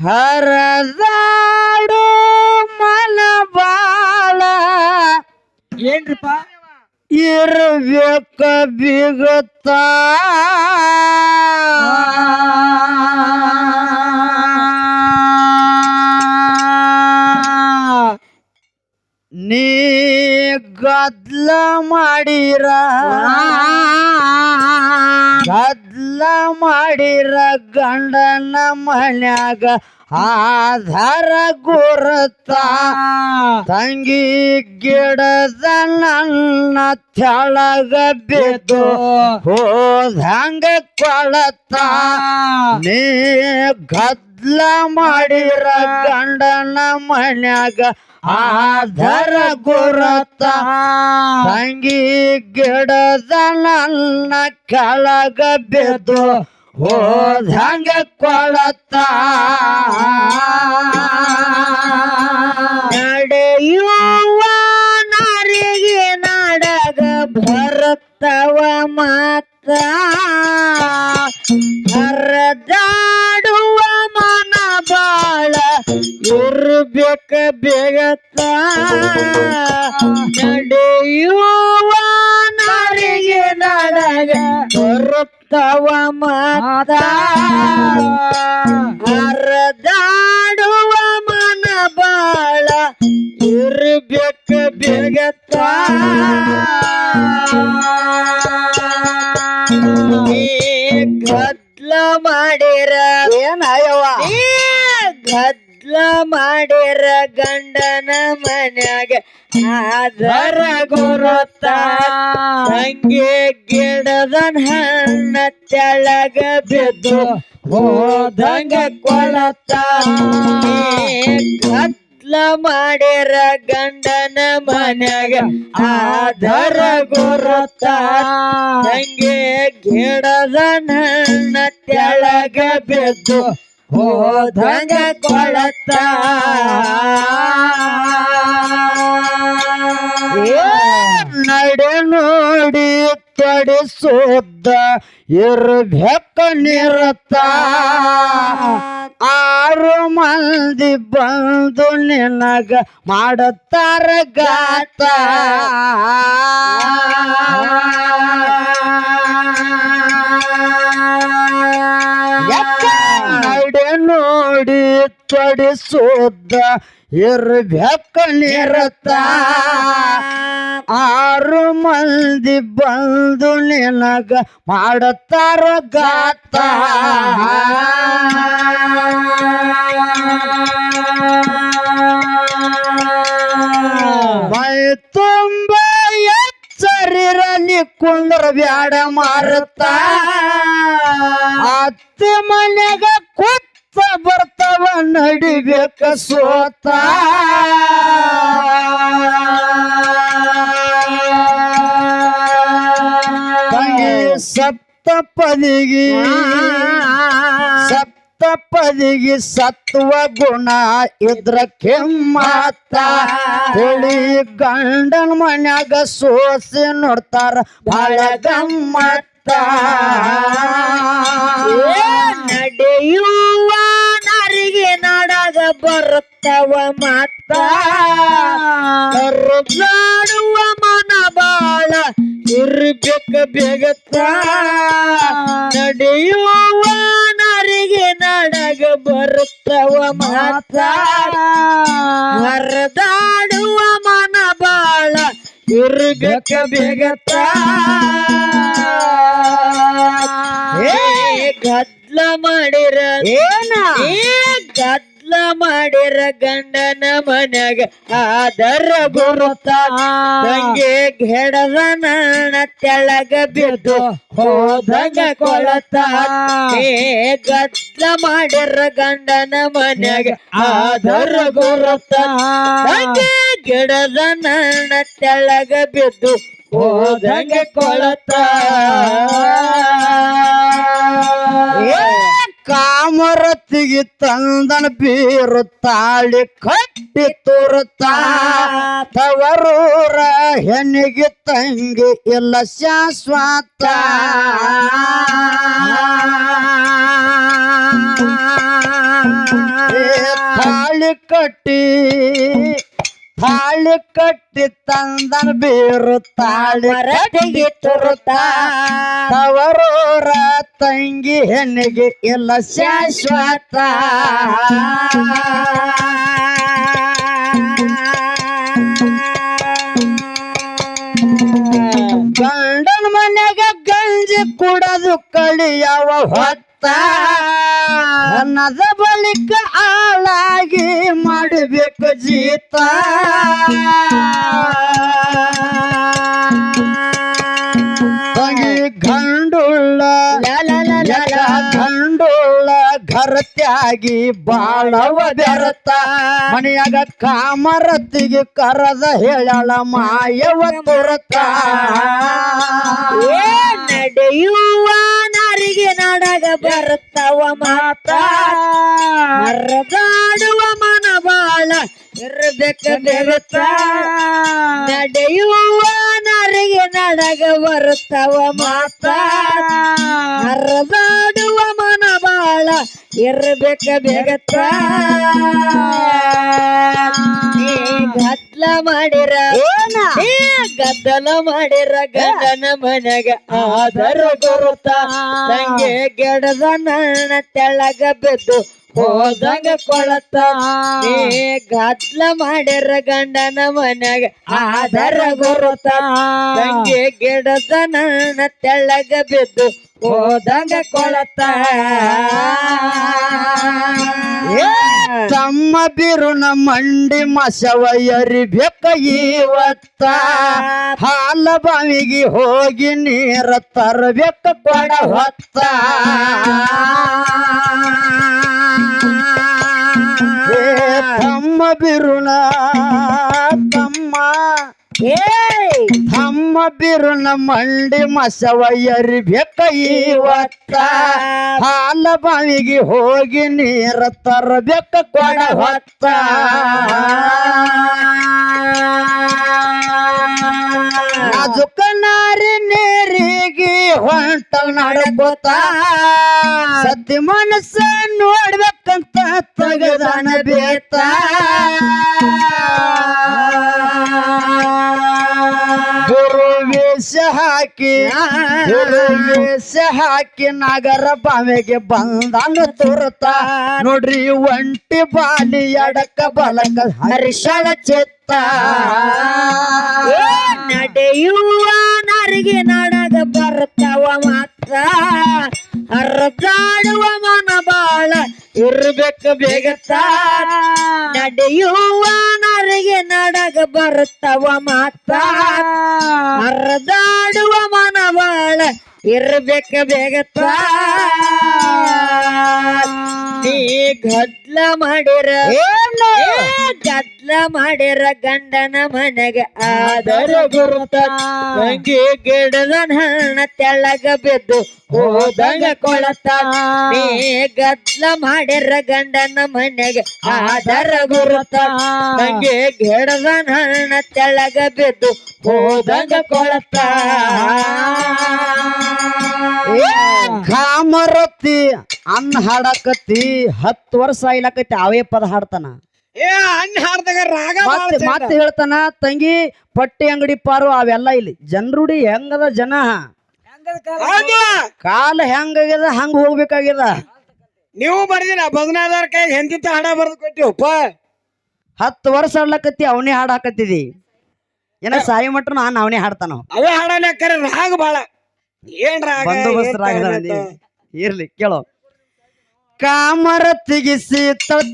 ಹರದಾಡು ಮನ ಬಾಳ ಏನ್ರಿಪ್ಪ? ಇರ್ಬೇಕ ಬಿಗುತ್ತ. ನೀ ಗದ್ಲ ಮಾಡಿರ. ಗದ್ಲ ಮಾಡಿರ ಗಂಡನ ಮನ್ಯಾಗ ಆಧಾರ ಗುರುತ. ತಂಗಿ ಗಿಡದ ನನ್ನ ತೆಳಗ ಬಿದ್ದು ಹೋದಂಗ ಕೊಳತ. ನೀ ಗದ್ಲ ಮಾಡಿರ ಗಂಡನ ಮನ್ಯಾಗ ಆಧಾರ ಗುರತ. ತಂಗಿ ಗಿಡದ ನನ್ನ ಕೆಳಗ ಬಿದ್ದು ಹೋದಂಗ ಕೊಳತ. ನಡೆಯುವ ನಾರಿಗೆ ನಾಡಗ ಬರುತ್ತವ ಮಾತ ಮನ ಬಾಳ ಇರ್ಬೇಕ ಬೇಗತ್ತ. ನಡೆಯುವ ನಾರಿಗೆ ನಡಗ ಬರುತ್ತವ ಮಾತ. ಹರದಾಡುವ ಮನ ಬಾಳ ಇರ್ಬೇಕ ಬೇಗತ್ತ. ಮಾಡಿರ ಏನಯ್ಯವ ಗದ್ಲ ಮಾಡಿರ ಗಂಡನ ಮನ್ಯಾಗ ಆದರ ಗುರುತ ಹಂಗೆ ಗಿಡದ ಹಣ್ಣ ತೆಳಗ ಬಿದ್ದು ಹೋದಂಗ ಕೊಳತ ಗದ್ಲ ಮಾಡಿರ ಗಂಡನ ಮನ್ಯಾಗ ಆದರ ಗುರುತ ಹಂಗೆ ಗಿಡದ ಹಣ್ಣ ತೆಳಗ ಬಿದ್ದು ಹೋದಂಗ ಕೊಳತ ನಡೆ ನೋಡಿ ತಡಿಸೋದ ಇರ್ಬೇಕ ನಿರತ. ಆರು ಮಂದಿ ಬಂದು ನಿನಗ ಮಾಡುತ್ತಾರ ಗಾತ. ನಡೆ ನೋಡಿ ತೊಡಿಸೋದ ಇರ್ಬೇಕ ನಿರತ ಆರು ಮಂದಿ ಬಂದು ನಿನಗ ಮಾಡುತ್ತಾರ ಗಾತ. ಮೈ ತುಂಬ ಎಚ್ಚರಿರಲಿ ಕುಂದ್ರ ಬ್ಯಾಡ ಮಾರುತ್ತ. ಅತ್ತೆ ಮನೆಗ ಬರ್ತಾವ ನಡಿಬೇಕ ಸೋತ. ತಂಗಿ ಸಪ್ತಪದಿಗಿ, ಸಪ್ತಪದಿಗೆ ಸತ್ವ ಗುಣ ಇದ್ರ ಕೆಮ್ಮತ್ತ. ತಿಳಿ ಗಂಡನ ಮನ್ಯಾಗ ಸೋಸಿ ನೋಡ್ತಾರ ಬಾಳ ಗಮ್ಮತ್ತ. ನಡೆಯುವ ನರಿಗೆ ನಡಗ ಬರುತ್ತವ ಮಾತ ಕರುನಾಡುವ ಮನ ಬಾಳ ಇರ್ಬೇಕ ಬೇಗತ್ತ. ನಡೆಯುವ ನರಿಗೆ ನಡಗ ಬರುತ್ತವ ಮಾತ ಹರದಾಡುವ ಮನ ಬಾಳ ಇರ್ಬೇಕ ಬೇಗತ್ತ ಏ ಗದ್ಲ ಮಾಡಿರ? ಏನ? ಗದ್ಲ ಮಾಡಿರ ಗಂಡನ ಮನೆಗೆ ಆದರ ಬರುತ್ತ? ತಂಗಿ ಗೆಡದ ನಾಣ ತೆಳಗ ಬಿದ್ದು ಹೋದಂಗ ಕೊಳತ. ಏ ಗದ್ಲ ಮಾಡಿರ ಗಂಡನ ಮನೆಗೆ ಆದರ ಬರುತ್ತ? ತಂಗಿ ಗಿಡದ ನಾಣ ತೆಳಗ ಬಿದ್ದು ಹೋದಂಗ ಕೊಳತ. ಏ. ಕಾಮರತಿಗೆ ತಂದನ ಬೀರು ತಾಳಿ ಕಟ್ಟಿ ತೋರುತ್ತಾ. ತವರೂರ ಹೆಣ್ಣಿಗೆ ತಂಗಿ ಇಲ್ಲ ಶಾಶ್ವತ. ತಾಳಿ ಕಟ್ಟಿ ತಾಳಿ ಕಟ್ಟಿ ತಂದನ ಬೀರು ತಾಳಿ ಕಟ್ಟಿ ತುರುತ. ತವರೂರ ತಂಗಿ ಹೆಣ್ಣಿಗೆ ಇಲ್ಲ ಶಾಶ್ವತ. ಗಂಡನ ಮನೆಗೆ ಗಂಜಿ ಕುಡದು ಕಳಿಯವ ಹೊತ್ತ. ನದ ಬಳಿಕ ಆಳಾಗಿ ಮಾಡಬೇಕು ಜೀತ. ತಂಗಿ ಗಂಡುಳ್ಳ ಯಕ ಗಂಡುಳ್ಳ ಘರತ್ಯಾಗಿ ಬಾಳವ ಬೆರತ. ಮನೆಯಾಗ ಕಾಮರತಿಗೆ ಕರದ ಹೇಳಳ ಮಾಯವ ತುರತ. ಏ ನಡೆಯುವ ನಾರಿಗೆ ನಡಗ ಬರುತ್ತವ ಮಾತಾಡುವ ಮರದಾಡುವ ಬೆರುತ್ತ ನಡೆಯುವ ನರಿಗೆ ನಡಗ ಬರುತ್ತವ ಮಾತಾ. ಮರದಾಡುವ ಮನ ಬಾಳ ಇರ್ಬೇಕ ಬೆಗತ್ತ. ಗದ್ದಲ ಮಾಡಿರ ಗದ್ದಲ ಮಾಡಿರ ಗಂಡನ ಮನೆಗ ಆದರ ಗುರುತ ತಂಗೆ ಗೆಡದ ನನ್ನ ತೆಳಗ ಬಿದ್ದು ಹೋದಂಗ ಕೊಳತ. ಗದ್ಲ ಮಾಡ್ಯಾರ ಗಂಡನ ಮನ್ಯಾಗ ಆದರ ಬರುತ್ತ. ತಂಗೆ ಗಿಡದ ನನ್ನ ತೆಳಗ ಬಿದ್ದು ಹೋದಂಗ ಕೊಳತ. ಏ ತಮ್ಮ ಬಿರುನ ಮಂಡಿ ಮಸವ ಎರಿಬೇಕ ಇವತ್ತ ಹಾಲ ಬಾವಿಗೆ ಹೋಗಿ ನೀರ ತರಬೇಕ ಕೊಡ ಹೊತ್ತ. ತಮ್ಮ ಬಿರುನ, ತಮ್ಮ. ಏ ತಮ್ಮ ಬಿರುನ ಮಂಡಿ ಮಸವಯ್ಯರಿ ಬೆಕ್ಕ ಇವತ್ತ ಹಾಲ ಬಾವಿಗೆ ಹೋಗಿ ನೀರ ತರಬೇಕ ಕೊಡ ಹೊತ್ತ ನಾಜುಕ ನಾರಿ ನೀರಿಗೆ ಹೊಂಟ ನಡ್ಕೋತ ಸತ್ಯ ಮನಸ್ಸ ನೋಡ್ಬೇಕಂತ ತಗದಾನ ಬೇತ. ಗುರು ವೇಷ ಹಾಕಿ, ಗುರು ವೇಷ ಹಾಕಿ ನಗರ ಬಾವೆಗೆ ಬಂದಾನ ತೋರತ. ನೋಡ್ರಿ ಒಂಟಿ ಬಾಲಿ ಅಡಕ ಬಲಕ ಹರಿಶಳ ಚಿತ್ತ. ನಡೆಯುವ ನರಿಗೆ ನಡಗ ಬರ್ತವ ಮಾತ್ರ. ಹರಿದಾಡುವ ಮನ ಬಾಳ ಇರ್ಬೇಕು ಬೇಗತ್ತ. ನಡೆಯುವ ನರಿಗೆ ನಡಗ ಬರ್ತವ ಮಾತ್ರ. ಹರಿದಾಡುವ ಮನ ಬಾಳ ಇರ್ಬೇಕ ಬೇಗತ್ತ ನೀ ಗದ್ಲ ಮಾಡಿರ. ಗದ್ಲ ಮಾಡಿರ ಗಂಡನ ಮನೆಗೆ ಆದರ ಗುರುತ. ತಂಗಿ ಗಿಡದ ಹಣ್ಣ ತೆಳಗ ಬಿದ್ದು ಹೋದಂಗ ಕೊಳತ. ನೀ ಗದ್ಲ ಮಾಡಿರ ಗಂಡನ ಮನೆಗೆ ಆದರ ಗುರುತ. ತಂಗಿ ಗಿಡದ ಹಣ್ಣ ತೆಳಗ ಬಿದ್ದು ಹೋದಂಗ ಕೊಳತ. ಕಾಮರತ್ತಿ ಕಾಮರತಿ ಅನ್ನ ಹಾಡಕತ್ತಿ ಹತ್ತು ವರ್ಷ ಆಯ್ಲಕತ್ತಿ ಅವೇ ಪದ ಹಾಡ್ತಾನ. ಮತ್ತೆ ಹೇಳ್ತಾನ ತಂಗಿ ಪಟ್ಟಿ ಅಂಗಡಿ ಪಾರು ಅವೆಲ್ಲ ಇಲ್ಲಿ. ಜನರುಡಿ ಹೆಂಗದ ಜನ? ಕಾಲ? ಹೆಂಗಾಗ್ಯದ ಹಂಗ ಹೋಗ್ಬೇಕಾಗ್ಯದ. ನೀವು ಬರ್ದಿಲ್ಲ ಬದನಾದಾರ ಕೈ ಹೆಂದಿತ್ತ ಹಾಡ ಬರ್ದು ಕೊಟ್ಟಿವಪ್ಪ. ಹತ್ತು ವರ್ಷ ಆಡ್ಲಕತ್ತಿ ಅವನೇ ಹಾಡಾಕತ್ತಿದಿ ಹಾಕತ್ತಿದಿ. ಏನ ಸಾಯಿ ಮಟ್ಟ ನಾನು ಅವನೇ ಹಾಡ್ತಾನ? ಅವೇ ಹಾಡನೆ ಕರೆ ರಾಗ ಬಾಳ. ಏನ್ ರಾಗ ಬಂದೋಬಸ್ತ್? ಇರ್ಲಿ ಕೇಳೋ. ಕಾಮರ ತಿಗಿಸಿ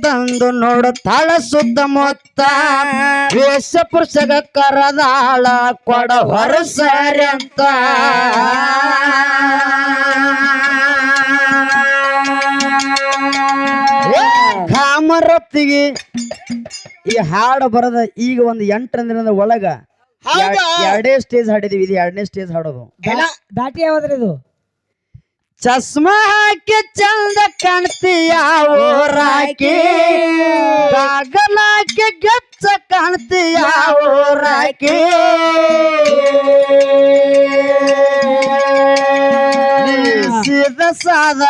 ತಂದು ನೋಡುತ್ತಾಳ ಸುತ್ತಮುತ್ತ ವೇಷ ಪುರುಷಗ ಕರದಾಳ ಕೊಡ ಹೊರಸರಿ ಅಂತ. ಕಾಮರ ಕಾಮರತಿಗೆ ಈ ಹಾಡು ಬರದ ಈಗ ಒಂದು ಎಂಟರಿಂದ ಒಳಗ ಹೌದಾ? ಎರಡೇ ಸ್ಟೇಜ್ ಹಾಡಿದೀವಿ. ಇದು ಎರಡನೇ ಸ್ಟೇಜ್ ಹಾಡೋದು. ಎಲ್ಲ ದಾಟಿ ಯಾವ್ದ್ರಿ ಇದು? ಚಸ್ಮಾ ಹಾಕಿ ಚಂದ ಕಾಣ್ತೀಯ ರಾಕಿ. ಬಾಗಲಾಕಿ ಗೆಚ್ಚ ಕಾಣ್ತೀಯ ಊರಾಕಿ ಸೀದ ಸಾದ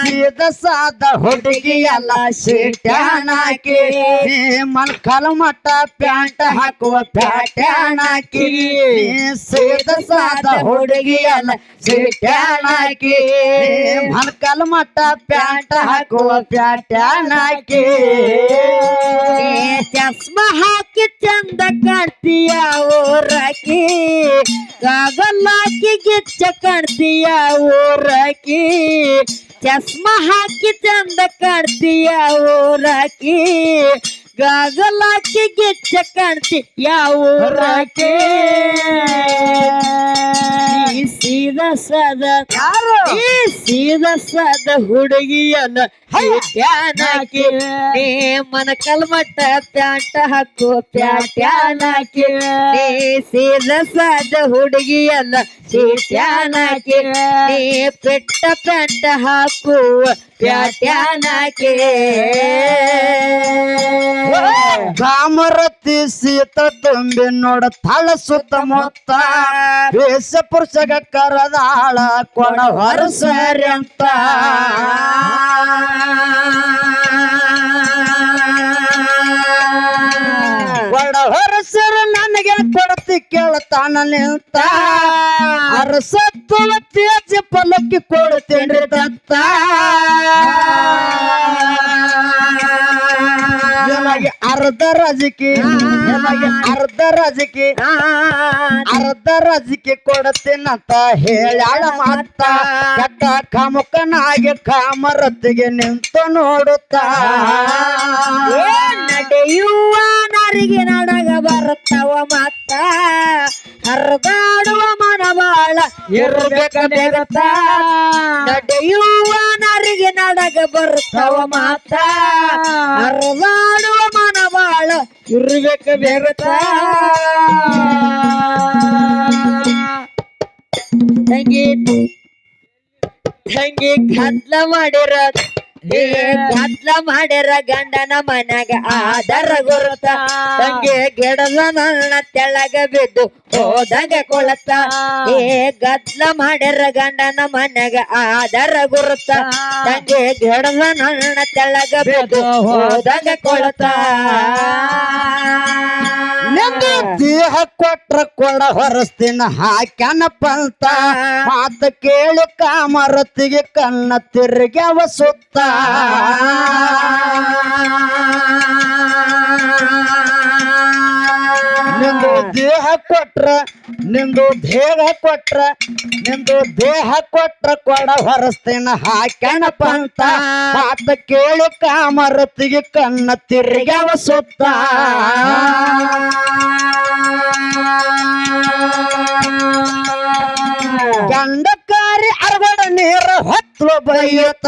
ಸೀದ ಸಾದ ಹುಡುಗಿ ಎಲ್ಲ ಸಿಟ್ಯಾನಾಕಿ ಮಲ್ಕಲ ಮಟ್ಟ ಪ್ಯಾಂಟ್ ಹಾಕುವ ಪ್ಯಾಟ್ಯಾನಾಕಿ ಸೀದ ಸಾದ ಹುಡುಗಿ ಎಲ್ಲ ಸಿಟ್ಯಾನಾಕಿ ಮಲ್ಕಲ ಮಟ್ಟ ಪ್ಯಾಂಟ್ ಹಾಕುವ ಪ್ಯಾಟ್ಯಾನಾಕಿ ಚಸ್ಮಾ ಹಾಕಿ ಚಂದ ಕಾಣ್ತೀಯ ಊರಕಿ ಕಾಗಲ್ಲಾಕಿ ಗಿಚ್ಚ ಕಾಣ್ತೀಯ ಊರಕಿ ಚಸ್ಮ ಹಾಕಿ ಚಂದ ಕಾಣ್ತೀಯ ಊರಕಿ ಗಾಗಲಾಕಿ ಗಿಚ್ಚ ಕಾಣ್ತಿ ಯಾವೂರಕ್ಕೆ ಈ ಸೀದ ಸದ ಈ ಸೀದ ಸದ ಹುಡುಗಿಯನ್ನ ಪ್ಯಾನಾಕಿ. ನೀ ಮನ ಕಲ್ಮಟ್ಟ ಪ್ಯಾಂಟ ಹಾಕು ಪ್ಯಾಟ್ಯಾನಾಕಿ ನೀ ಸೀದ ಸದ ಹುಡುಗಿಯನ್ನ ಪ್ಯಾನಾಕಿ ನೀ ಪೆಟ್ಟ ಪೆಟ್ಟ ಹಾಕು ಪ್ಯಾಟ್ಯಾನಕ್ಕೆ ಕಾಮರತಿ ಸೀತ ತುಂಬಿ ನೋಡ ತಳ ಸುತ್ತಮುತ್ತ ವೇಷ ಪುರುಷಗ ಕರದಾಳ ಕೊಡ ಹೊರಸರಿ ಅಂತ. ಕೊಡ ಹೊರಸರ ನನಗೆ ಕೇಳತಾನ ನಿಂತ. ಅರಸತ್ವ ತೇಜ ಪಲಕ್ಕಿ ಕೊಡ್ತೇನ್ರಿ ದತ್ತ ಅರ್ಧ ರಾಜಕಿ ಅರ್ಧ ರಾಜಕಿ ಅರ್ಧ ರಾಜಕಿ ಕೊಡತೀನಂತ ಹೇಳ್ಯಾಳ ಮಾತ. ಕಟ್ಟ ಕಾಮುಕನಾಗಿ ಕಾಮರತ್ತಿಗೆ ನಿಂತು ನೋಡುತ್ತ. ನಡೆಯುವ ನರಿಗೆ ನಡಗ ಬರುತ್ತವ ಮಾತ. ಹರಿದಾಡುವ ಮನವಾಳ ಇರ್ಬೇಕ ಬೇಗತ್ತ ನಡೆಯುವ ನರಿಗೆ ನಡಗ ಬರುತ್ತವ ಮಾತ. ಹರಿದಾಡುವ ಮನ ಬಾಳ ಇರ್ಬೇಕ ಬೇಗತ್ತ ತಂಗಿ ತಂಗಿ ಕತ್ಲ ಮಾಡಿರ ಏ ಕತ್ಲ ಮಾಡ್ಯಾರ ಗಂಡನ ಮನ್ಯಾಗ ಆದರ ಗುರುತ. ತಂಗಿ ಗಿಡದ ನನ್ನ ತೆಳಗ ಬಿದ್ದು ಹೋದಾಗ ಕೊಳತ. ಏ ಗದ್ಲ ಮಾಡ್ಯಾರ ಗಂಡನ ಮನ್ಯಾಗ ಆದರ ಗುರುತ. ತಂಗಿ ಗಿಡದ ನನ್ನ ತೆಳಗ ಬಿದ್ದು ಹೋದಾಗ ಕೊಳತ. ದೇಹ ಕೊಟ್ರ ಕೊಡ ಹೊರಸ್ತಿನ ಹಾಕ್ಯಾನ ಅಂತ ಮಾತ ಕೇಳಿ ಕಾಮರತ್ತಿಗೆ ಕಣ್ಣ ತಿರುಗ್ಯಾವ ಸುತ್ತ. ನಿಂದು ದೇಹ ಕೊಟ್ರ, ನಿಂದು ದೇಹ ಕೊಟ್ರ, ನಿಂದು ದೇಹ ಕೊಟ್ರ ಕೊಡ ಹೊರಸ್ತೇನ ಹಾಕ್ಯಾನ ಪಂತ ಆತ ಕೇಳಿ ಕಾಮರತಿಗೆ ಕಣ್ಣ ತಿರುಗ್ಯಾವ ಸುತ್ತ. ಗಂಡಕಾರಿ ಅರವಡ ನೀರ ಹೊತ್ತು ಬೈಯುತ್ತ.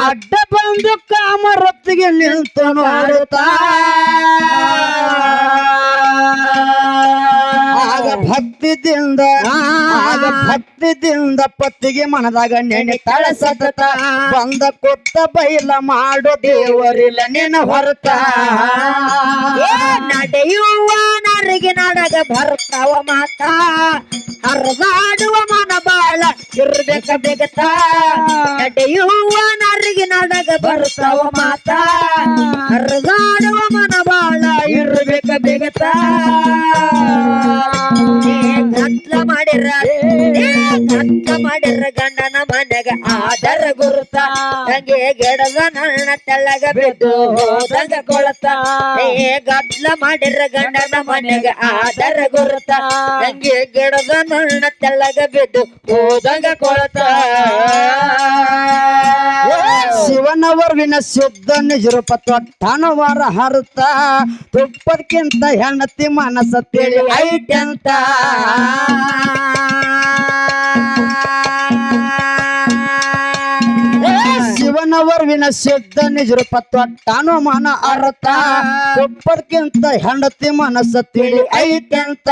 ಅಡ್ಡ ಬಂದು ಕಾಮರತ್ತಿಗೆ ನಿಂತು ನೋಡುತ್ತಾ ಆಗ ಭಕ್ತಿದಿಂದ ಭಕ್ತಿದಿಂದ ಪತ್ತಿಗೆ ಮನದಾಗ ನೆನೆ ತಳ ಸತತ ಬಂದ ಕೊಟ್ಟ ಬೈಲ ಮಾಡೋ ದೇವರಿಲ್ಲ ನೆನ ಹೊರತ. ನಡೆಯುವ ನರಿಗೆ ನಡಗ ಬರ್ತಾವ ಮಾತ. ಹರಿದಾಡುವ ಮನ ಬಾಳ ಇರ್ಬೇಕ ಬೇಗತ. ನಡೆಯುವ ನರಿಗೆ ನಡಗ ಬರ್ತಾವ ಮಾತ. ಹರಿದಾಡುವ ಮನ ಬಾಳ ಮಾಡಿರ ಮನೆಗೆ ಆದರ ಗುರುತ. ತಂಗೆ ಗಿಡದ ನನ್ನ ತೆಳ್ಳಗ ಬಿದ್ದು ಹೋದಂಗ ಕೊಳತ. ಏ ಗದ್ಲ ಮಾಡಿರ ಗಂಡನ ಮನೆಗ ಆದರ ಗುರುತ. ತಂಗೆ ಗಿಡದ ನನ್ನ ತೆಳ್ಳಗ ಬಿದ್ದು ಹೋದಂಗ ಕೊಳತ. ಶಿವನವರ್ವಿನ ಶುದ್ಧ ನಿಜರೂಪ ತೊಟ್ಟನವರ ಹರುತ ತುಪ್ಪದಕ್ಕಿಂತ ಹೆಣ್ಣತಿ ಮನಸ್ಸ ತಿಳಿ ಐಟಂತ ಶಿವನವರ್ವಿನ ಸಿದ್ಧ ನಿಜರೂಪ ತಾನು ಮನ ಅರ್ಥ. ತುಪ್ಪದಕ್ಕಿಂತ ಹೆಂಡತಿ ಮನಸ್ಸ ತಿಳಿ ಐಟಂತ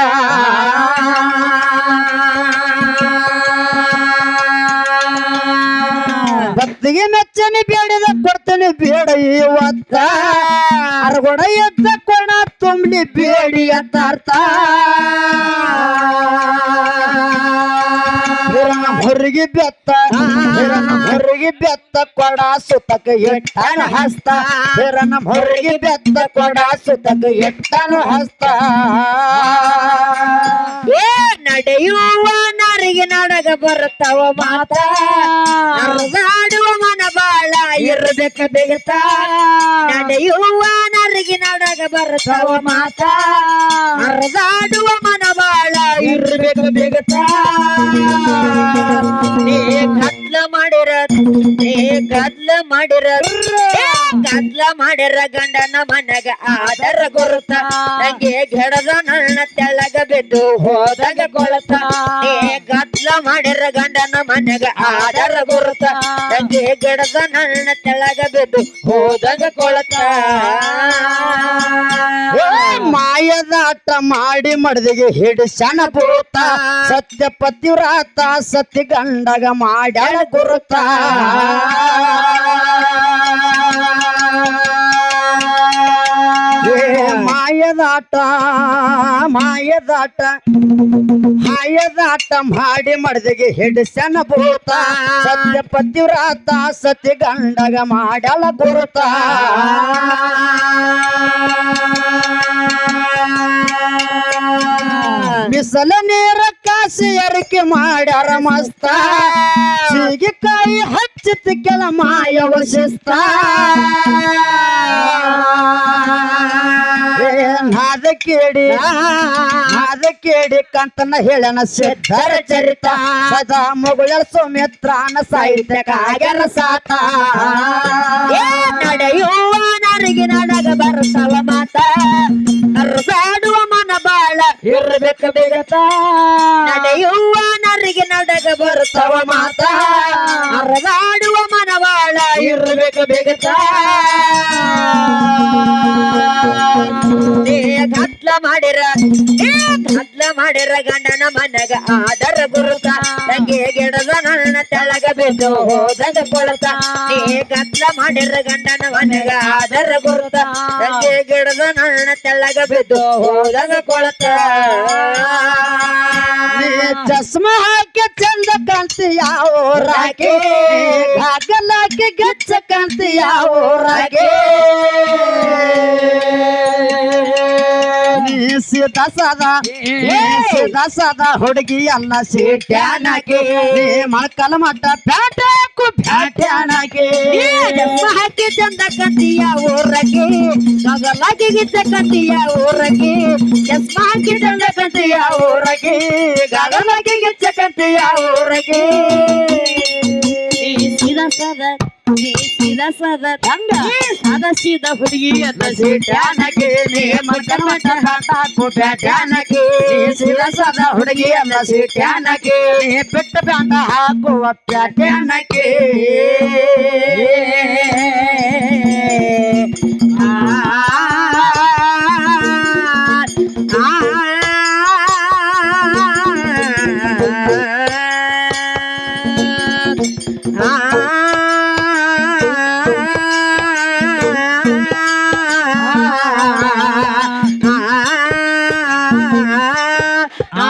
ಬತ್ತಿಗೆ ಮೆಚ್ಚನೆ ಬೇಡಿದ ಕೊಡ್ತೇನೆ ಬೇಡ ಇವತ್ತ ಅರಗೊಡ ಎದ್ದ ಕೊಣ ತುಂಬಲಿ ಬೇಡಿ ಅಂತ ಅರ್ಥ ಹೊರಗೆ ಬೆತ್ತ. ಹೊರಗಿ ಬೆತ್ತ ಕೊಡ ಸುತಕ ಎಟ್ಟನ ಹಸ್ತ. ಹಿರನ ಹೊರಗಿ ಬೆತ್ತ ಕೊಡ ಸುತಕ ಎಟ್ಟನ ಹಸ್ತ. ಏ ನಡೆಯುವ ನರಿಗೆ ನಡಗ ಬರುತ್ತವ ಮಾತ. ನಡೆದಾಡುವ ಮನ ಬಾಳ ಇರಬೇಕ ಬಿಗತ. ನಡೆಯುವ ನರಿಗೆ ನಡಗ ಬರುತ್ತವ ಮಾತ. ಹರಿದಾಡುವ ಮನ ಬಾಳ ಇರಬೇಕ ಬಿಗತ. ಏ ಕತ್ಲ ಮಾಡಿರ ನೀ ಕತ್ಲ ಮಾಡಿರ ಕದ್ಲ ಕತ್ಲ ಮಾಡಿರ ಗಂಡನ ಮನಗ ಆದರ ಗುರುತ ನಂಗೆ ಗೆಡದ ನನ್ನ ತೆಳಗ ಬಿದ್ದು ಹೋದಾಗ ಕೊಳತ ಏ ಕತ್ಲ ಮಾಡಿರ ಗಂಡನ ಮನೆಗ ಆದರ ಗುರುತ ತಂಗಿ ಗಿಡದ ನನ್ನ ತೆಳಗ ಬಿದ್ದು ಹೋದಾಗ ಕೊಳತ. ಮಾಯದ ಮಾಯದಾಟ ಮಾಡಿ ಮಡದಿಗೆ ಹಿಡಿಸಣ ಭೂತ. ಸತ್ಯ ಪತಿವ್ರಾತ, ಸತ್ಯ ಗಂಡಗ ಮಾಡ್ಯಾಳ ಗುರುತ. ಮಾಯದಾಟ ಮಾಯದಾಟ. ಹಾಯದಾಟ ಮಾಡಿ ಮಡದಿಗೆ ಹಿಡಿಸನ ಭೂತ. ಸತ್ಯ ಪತಿವ್ರಾತ ಸತಿ ಗಂಡಗ ಮಾಡಲ ಗುರುತ. ಬಿಸಲ ನೀರ ಕಾಸಿ ಅರಿಕೆ ಮಾಡ್ಯಾರ ಮಸ್ತ. ಸೀಗೆಕಾಯಿ ಹಚ್ಚಿತ ಕೆಲ ಮಾಯವ ಶಿಸ್ತ. ನಾದ ಕೇಳಿ ನಾದ ಕೇಳಿ ಕಂತನ ಹೇಳನ ಸಿದ್ಧರ ಚರಿತ. ಸದಾ ಮಗುಳ ಸುಮಿತ್ರಾನ ಸಾಹಿತ್ಯ ಕಾಗ್ಯರ ಸಾತ ನಡೆಯುವ ನರಿಗೆ ನಡಗ ಬರ್ತವ ಮಾತ. ಇರ್ಬೇಕು ಬಿಗತ. ನಡೆಯುವ ನರಿಗೆ ನಡಗ ಬರುತ್ತವ ಮಾತ. ಅರಗಾಡುವ ಮನ ಬಾಳ ಇರ್ಬೇಕು ಬಿಗತ ಗದ್ಲ ಮಾಡಿರ ಗದ್ಲ ಮಾಡಿರ ಗಂಡನ ಮನಗ ಆದರ ಗುರುತ. ತಂಗೆ ಗಿಡದ ನನ್ನ ತೆಳಗ ಬಿದ್ದು ಹೋದಾಗ ಕೊಳತ. ನೀ ಗದ್ಲ ಮಾಡಿರ ಗಂಡನ ಮನಗ ಆದರ ಗುರುತ. ತಂಗಿ ಗಿಡದ ನನ್ನ ತೆಳಗ ಬಿದ್ದು ಹೋದಾಗ ಕೊಳತ. ಚಸ್ಮಾ ಹಾಕಿ ಚಂದ ಕಾಂತಿಯಾವ ರಾಗೆ ಗಚ್ಚ ಕಾಂತಿಯಾವ ರಾಗೆ ದಸದ ದಸದ ಹುಡುಗಿ ಅಲ್ಲ ಸಿಟ್ಯಾನಗೆ. ಮಳಕಲ ಮಟ್ಟ ಪ್ಯಾಟ್ಯಾಕು ಪ್ಯಾಟ್ಯಾನಗೆ. ಹಾಕಿ ಚಂದ ಕತ್ತಿಯ ಊರಗೆ. ಮಗಲಾಗಿ ಗಿದ್ದ ಕತ್ತಿಯ ಊರಗೆ. ಎಸ್ಮ ಹಾಕಿ ಚಂದ ಕತ್ತಿಯ ಊರಗೆ. ಗಗಲಾಗಿ ಗಿಚ್ಚ ಕತ್ತಿಯ ಊರಗೆ. ಸೀದಾ ಸದ ಸೀದಾ ಹುಡುಗಿ ಅಂತ ಸೀಟ್ಯಾನಕ್ಕೆ ಮಟ್ಟ ಮಟ್ಟ ಹುಡುಗಿ ಬಿಟ್ಟ ಹಾಕುವ ಪ್ಯಾಟ್ಯಾನಕ್ಕೆ